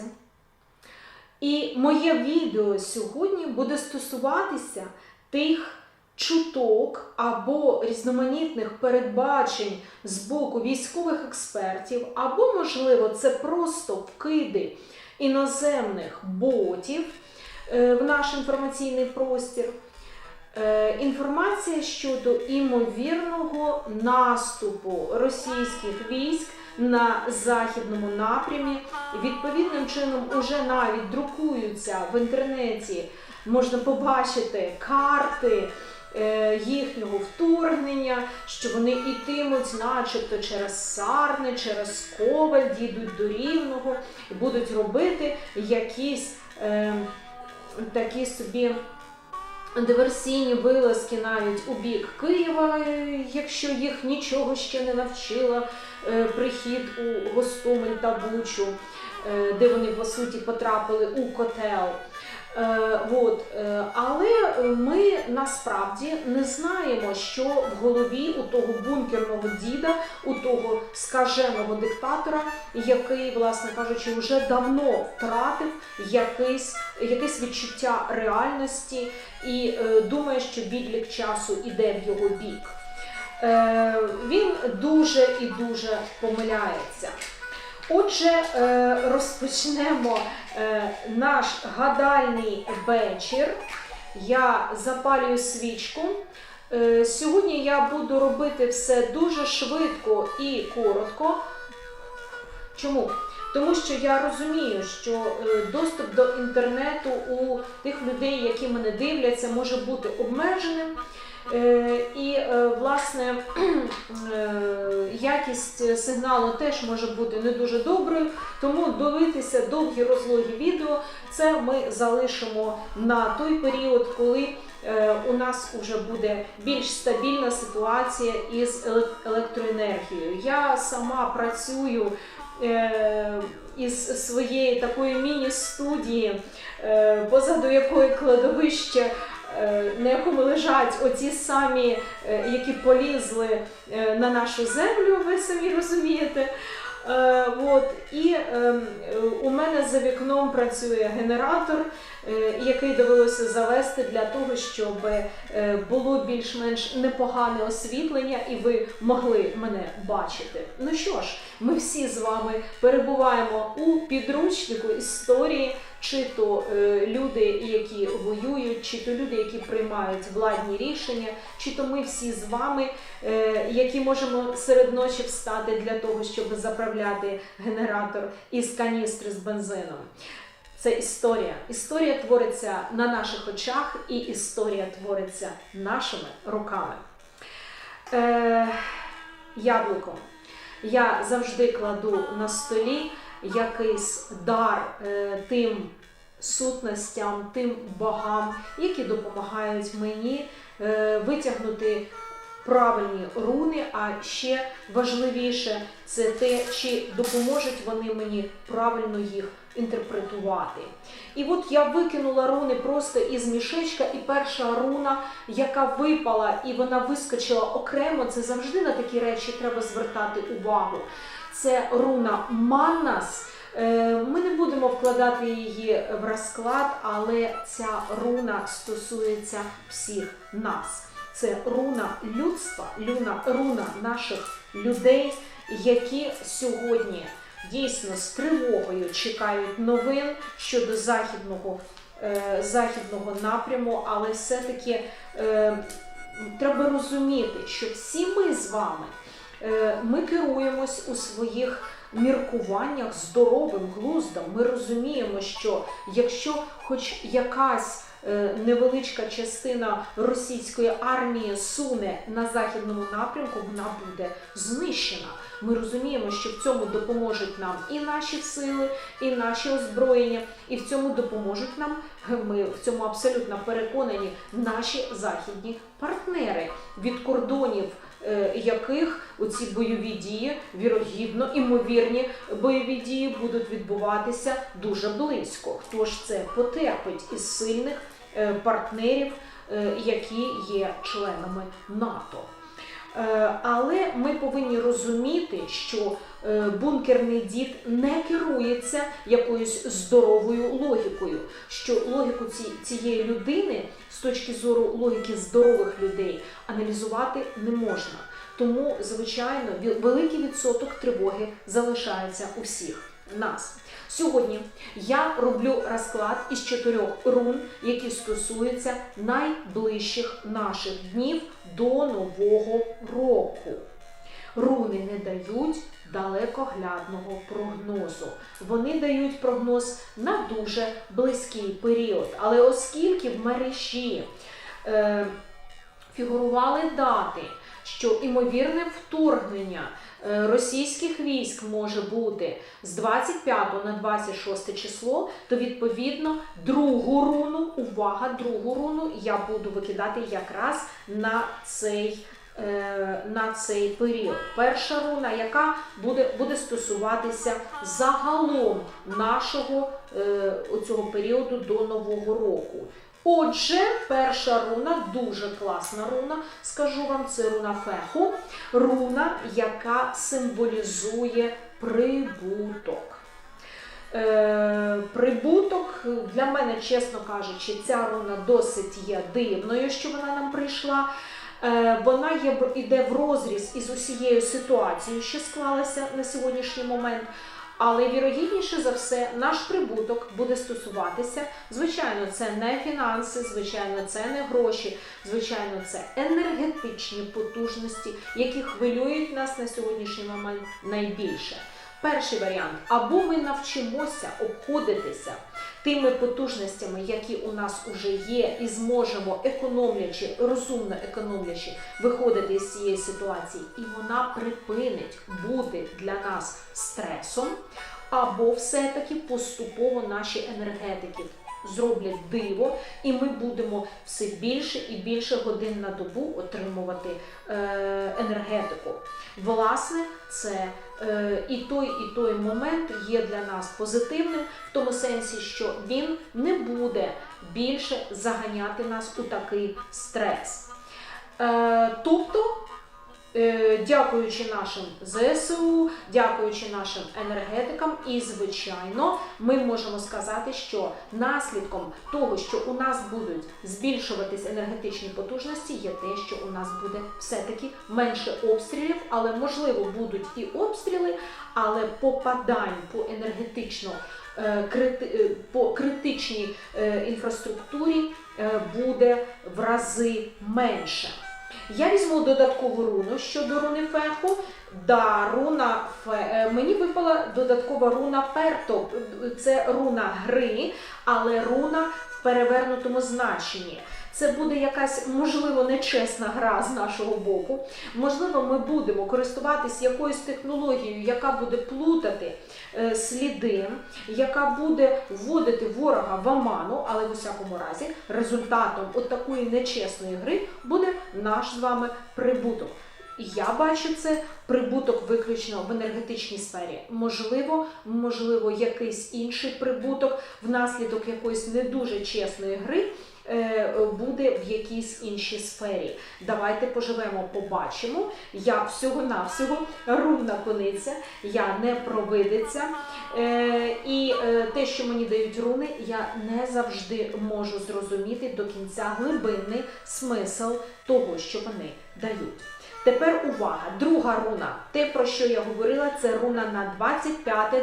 Рунна І моє відео сьогодні буде стосуватися тих чуток або різноманітних передбачень з боку військових експертів, або, можливо, це просто вкиди іноземних ботів е, в наш інформаційний простір. Е, Інформація щодо імовірного наступу російських військ на західному напрямі. Відповідним чином уже навіть друкуються в інтернеті. Можна побачити карти е, їхнього вторгнення, що вони йтимуть, начебто, через Сарни, через Коваль, дійдуть до Рівного і будуть робити якісь е, такі собі диверсійні вилазки навіть у бік Києва, е, якщо їх нічого ще не навчила е, прихід у Гостомель та Бучу, е, де вони по суті потрапили у котел. Е, от, е, але ми насправді не знаємо, що в голові у того бункерного діда, у того скаженого диктатора, який, власне кажучи, вже давно втратив якесь, якесь відчуття реальності і е, думає, що відлік часу іде в його бік. Він дуже і дуже помиляється. Отже, е, розпочнемо е, наш гадальний вечір. Я запалюю свічку. Е, Сьогодні я буду робити все дуже швидко і коротко. Чому? Тому що я розумію, що доступ до інтернету у тих людей, які мене дивляться, може бути обмеженим. Е, І, е, власне, е, якість сигналу теж може бути не дуже доброю, тому дивитися довгі розлогі відео це ми залишимо на той період, коли у нас вже буде більш стабільна ситуація із електроенергією. Я сама працюю із своєї такої міні-студії, позаду якої кладовище. Е, На якому лежать оці самі, е, які полізли е, на нашу землю, ви самі розумієте. От, і ем, у мене за вікном працює генератор, який довелося завести для того, щоб було більш-менш непогане освітлення, і ви могли мене бачити. Ну що ж, ми всі з вами перебуваємо у підручнику історії, чи то е, люди, які воюють, чи то люди, які приймають владні рішення, чи то ми всі з вами, е, які можемо серед ночі встати для того, щоб заправляти генератор із каністри з бензином. Це історія. Історія твориться на наших очах, і історія твориться нашими руками. Е, яблуко. Я завжди кладу на столі якийсь дар е, тим сутностям, тим богам, які допомагають мені е, витягнути правильні руни, а ще важливіше це те, чи допоможуть вони мені правильно їх інтерпретувати. І от я викинула руни просто із мішечка, і перша руна, яка випала і вона вискочила окремо, це завжди на такі речі треба звертати увагу. Це руна Маннас. Е, Ми не будемо вкладати її в розклад, але ця руна стосується всіх нас. Це руна людства, люна, руна наших людей, які сьогодні дійсно з тривогою чекають новин щодо західного, е, західного напряму, але все-таки е, треба розуміти, що всі ми з вами ми керуємось у своїх міркуваннях здоровим глуздом. Ми розуміємо, що якщо хоч якась е, невеличка частина російської армії суне на західному напрямку, вона буде знищена. Ми розуміємо, що в цьому допоможуть нам і наші сили, і наші озброєння, і в цьому допоможуть нам. Ми в цьому абсолютно переконані наші західні партнери від кордонів е, яких оці бойові дії, вірогідно, імовірні бойові дії будуть відбуватися дуже близько. Хто ж це потерпить із сильних е, партнерів, е, які є членами НАТО? Е, Але ми повинні розуміти, що е, бункерний дід не керується якоюсь здоровою логікою, що логіку ці- цієї людини з точки зору логіки здорових людей аналізувати не можна. Тому, звичайно, великий відсоток тривоги залишається у всіх нас. Сьогодні я роблю розклад із чотирьох рун, які стосуються найближчих наших днів до Нового року. Руни не дають далекоглядного прогнозу. Вони дають прогноз на дуже близький період. Але оскільки в мережі е, фігурували дати, що імовірне вторгнення е, російських військ може бути з 25 на 26 число, то відповідно другу руну, увага, другу руну я буду викидати якраз на цей. Е, На цей період. Перша руна, яка буде, буде стосуватися загалом нашого е, оцього періоду до Нового року. Отже, перша руна дуже класна руна, скажу вам, це руна феху, руна, яка символізує прибуток. Е, прибуток для мене, чесно кажучи, ця руна досить є дивною, що вона нам прийшла. Е, Вона є іде в розріз із усією ситуацією, що склалася на сьогоднішній момент. Але вірогідніше за все, наш прибуток буде стосуватися, звичайно, це не фінанси, звичайно, це не гроші, звичайно, це енергетичні потужності, які хвилюють нас на сьогоднішній момент найбільше. Перший варіант: або ми навчимося обходитися тими потужностями, які у нас уже є, і зможемо економлячи, розумно економлячи, виходити з цієї ситуації, і вона припинить бути для нас стресом, або все-таки поступово наші енергетики зроблять диво, і ми будемо все більше і більше годин на добу отримувати е, енергетику. Власне, це е, і той, і той момент є для нас позитивним в тому сенсі, що він не буде більше заганяти нас у такий стрес. Е, тобто, дякуючи нашим ЗСУ, дякуючи нашим енергетикам, і, звичайно, ми можемо сказати, що наслідком того, що у нас будуть збільшуватись енергетичні потужності, є те, що у нас буде все-таки менше обстрілів, але можливо будуть і обстріли, але попадань по енергетично е, е, по критичній е, інфраструктурі е, буде в рази менше. Я візьму додаткову руну щодо руни феху. Да, руна фе... мені випала додаткова руна перто. Це руна гри, але руна в перевернутому значенні. Це буде якась, можливо, нечесна гра з нашого боку. Можливо, ми будемо користуватися якоюсь технологією, яка буде плутати е, сліди, яка буде вводити ворога в оману, але в усякому разі результатом от такої нечесної гри буде наш з вами прибуток. Я бачу це прибуток виключно в енергетичній сфері. Можливо, можливо, якийсь інший прибуток внаслідок якоїсь не дуже чесної гри е, буде в якійсь іншій сфері. Давайте поживемо, побачимо. Я всього-навсього румна кониця, я не провидиця. Е, і е, те, що мені дають руни, я не завжди можу зрозуміти до кінця глибинний смисл того, що вони дають. Тепер увага, друга руна. Те, про що я говорила, це руна на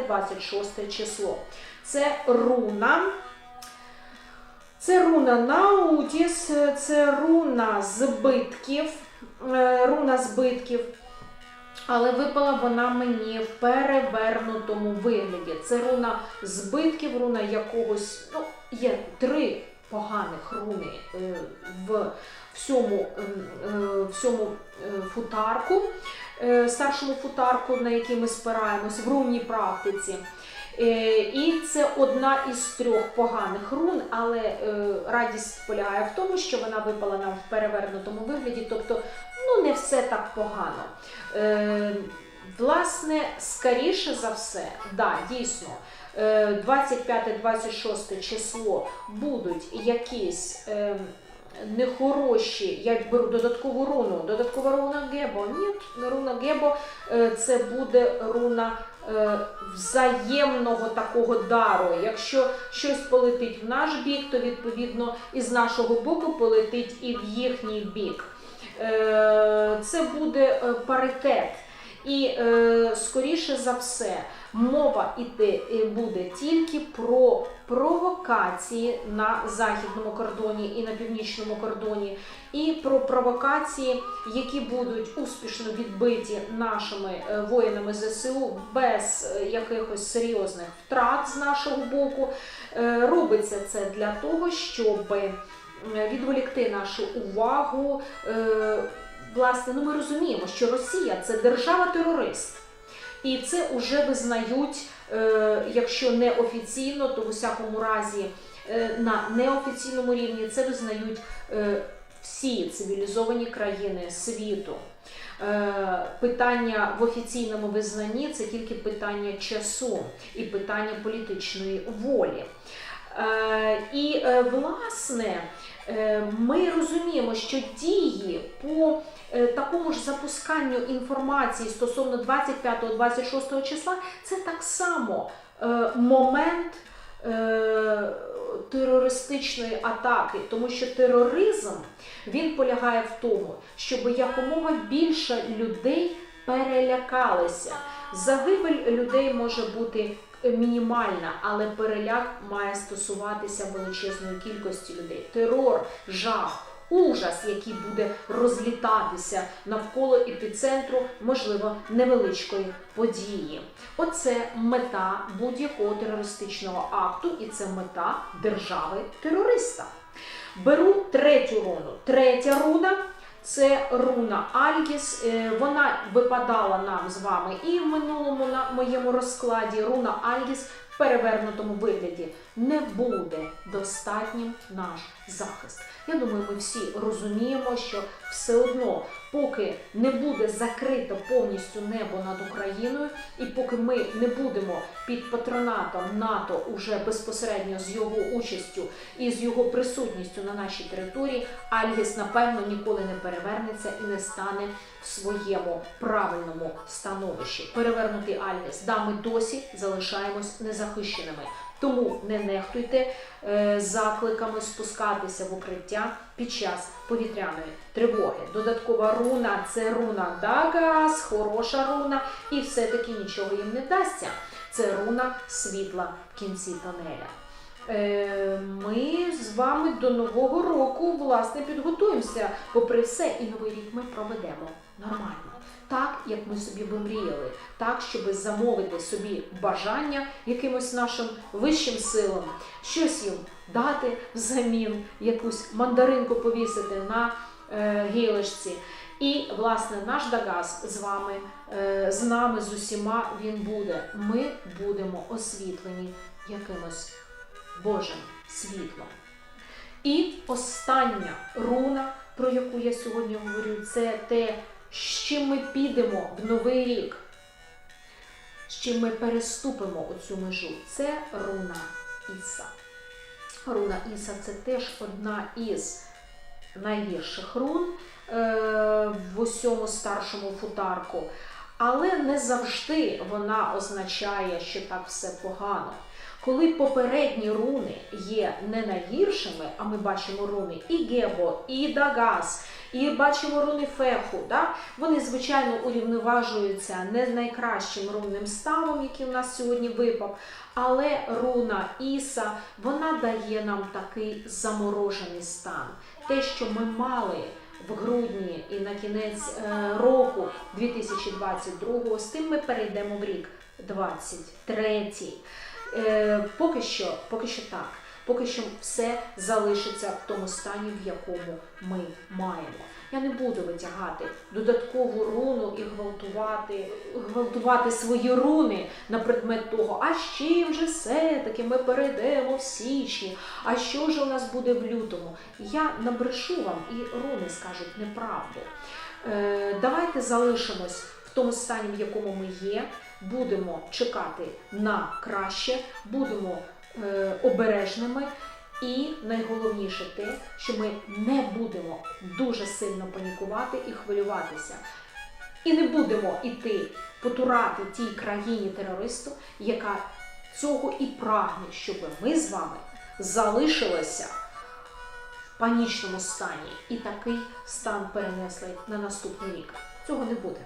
25-26 число. Це руна. Це руна Наутіс, це руна збитків. е, Руна збитків. Але випала вона мені в перевернутому вигляді. Це руна збитків, руна якогось. Ну, є три поганих руни е, в всьому, е, е, всьому е, футарку, старшому футарку, на який ми спираємось в рунній практиці. І це одна із трьох поганих рун, але радість полягає в тому, що вона випала нам в перевернутому вигляді, тобто ну не все так погано. Власне, скоріше за все, да, дійсно, 25-26 число будуть якісь е, нехороші. Я беру додаткову руну. Додаткова руна Гебо. Ні, руна Гебо е, це буде руна е, взаємного такого дару. Якщо щось полетить в наш бік, то відповідно із нашого боку полетить і в їхній бік. Е, Це буде е, паритет. І е, скоріше за все, мова іде е, буде тільки про провокації на західному кордоні і на північному кордоні, і про провокації, які будуть успішно відбиті нашими е, воїнами ЗСУ без е, якихось серйозних втрат з нашого боку. Е, Робиться це для того, щоб відволікти нашу увагу. е, Власне, ну ми розуміємо, що Росія це держава-терорист. І це вже визнають, е, якщо не офіційно, то в усякому разі е, на неофіційному рівні це визнають е, всі цивілізовані країни світу. Питання в офіційному визнанні це тільки питання часу і питання політичної волі. Е, І е, власне е, ми розуміємо, що дії по такому ж запусканню інформації стосовно 25-26 числа це так само момент терористичної атаки, тому що тероризм він полягає в тому, щоб якомога більше людей перелякалися. Загибель людей може бути мінімальна, але переляк має стосуватися величезної кількості людей. Терор, жах. Ужас, який буде розлітатися навколо епіцентру, можливо, невеличкої події. Оце мета будь-якого терористичного акту, і це мета держави-терориста. Беру третю руну. Третя руна це руна Альгіс. Е, Вона випадала нам з вами і в минулому на моєму розкладі. Руна Альгіс перевернутому вигляді не буде достатнім наш захист. Я думаю, ми всі розуміємо, що все одно, поки не буде закрито повністю небо над Україною, і поки ми не будемо під патронатом НАТО уже безпосередньо з його участю і з його присутністю на нашій території, Альгіс, напевно, ніколи не перевернеться і не стане своєму правильному становищі. Перевернутий Альгіс, да, ми досі залишаємось незахищеними. Тому не нехтуйте е, закликами спускатися в укриття під час повітряної тривоги. Додаткова руна це руна Дагас, хороша руна, і все-таки нічого їм не вдасться. Це руна світла в кінці тонеля. Е, Ми з вами до нового року власне підготуємося. Попри все, і новий рік ми проведемо нормально. Так, як ми собі би мріяли, так, щоб замовити собі бажання якимось нашим вищим силам, щось їм дати взамін, якусь мандаринку повісити на е, гілочці. І, власне, наш Дагас з вами, е, з нами, з усіма він буде. Ми будемо освітлені якимось Божим світлом. І остання руна, про яку я сьогодні говорю, це те, з чим ми підемо в новий рік, з чим ми переступимо оцю межу. Це руна Іса. Руна Іса це теж одна із найгірших рун е, в усьому старшому футарку. Але не завжди вона означає, що так все погано. Коли попередні руни є не найгіршими, а ми бачимо руни і Гебо, і Дагас, і бачимо руни Феху, да? вони, звичайно, урівноважуються не найкращим рунним ставом, який у нас сьогодні випав, але руна Іса вона дає нам такий заморожений стан. Те, що ми мали в грудні і на кінець е, року 2022, з тим ми перейдемо в рік 23. Е, поки що, поки що так. Поки що все залишиться в тому стані, в якому ми маємо. Я не буду витягати додаткову руну і гвалтувати, гвалтувати свої руни на предмет того, а з чим же все-таки ми перейдемо в січні, а що ж у нас буде в лютому. Я набрешу вам і руни скажуть неправду. Е, давайте залишимось в тому стані, в якому ми є. Будемо чекати на краще, будемо обережними І найголовніше те, що ми не будемо дуже сильно панікувати і хвилюватися. І не будемо іти потурати тій країні терористу, яка цього і прагне, щоб ми з вами залишилися в панічному стані і такий стан перенесли на наступний рік. Цього не буде.